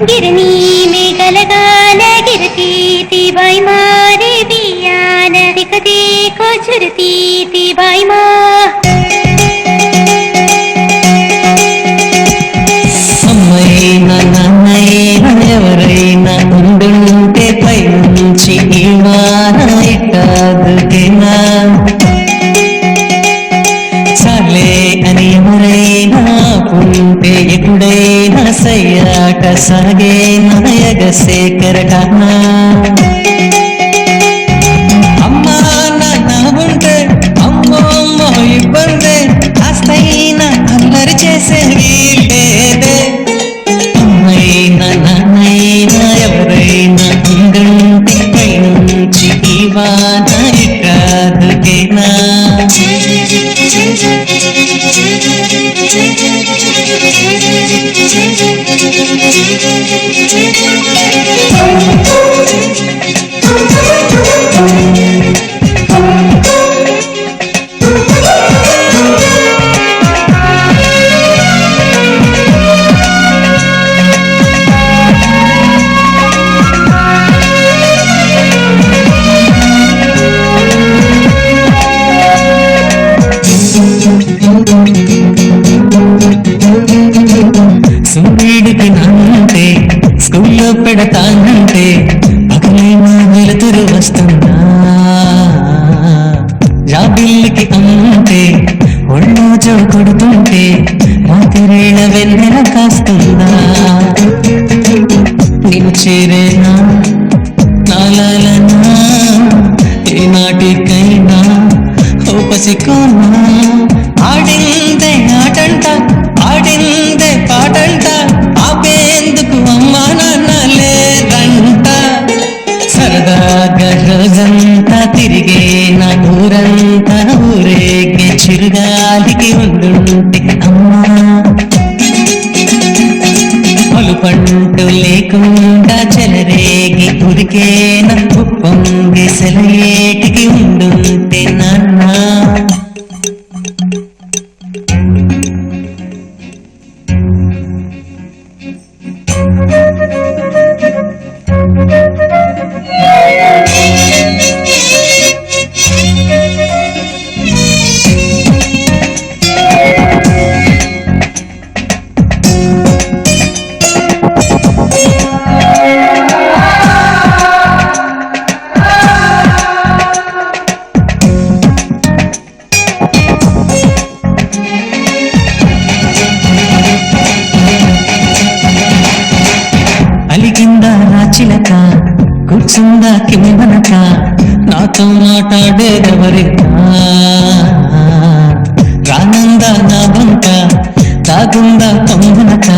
గిరణీమే గలగాన గిరతీతి by మారే బియాన దికదే కో చురతీతి by మా సయ్యాట సాగే నాయగశేఖర గానా అమ్మా నాన్న ఉంటే అమ్మో ఇబ్బందే. కాస్తైనా అల్లరి చేసే వీలేదే అమ్మైనా నాన్నైనా ఎవరైనా ఉండుంటే పై నుంచి ఈ Thank you. జాబిల్లికి అమ్మంటే ఒళ్ళో జో కొడుతుంటే రాత్రివేళ వెన్నెల కాస్తుందా? నేను చేరేనా? నాలనా ఏ నాటికైనా ఓ పసికోనా ఆడిందే ఆటంట ఆడిందే పాటంట ఆపేందుకు అమ్మా నాన్న లేదంట. సరదాగా రోజంతా తిరిగే నా ఊరంతా ఊరేగే చిరుగాలికి ఉండుంటే అమ్మా పలుపంటు లేకుండా చెలరేగి ఉరికేన ఉప్పొంగి సెలయేటికి ఉండుంటే కూర్చుందా మనక నాతో మాట్లాడేదెవరికా? రానందా నా బంక తాగుందా పొంగునక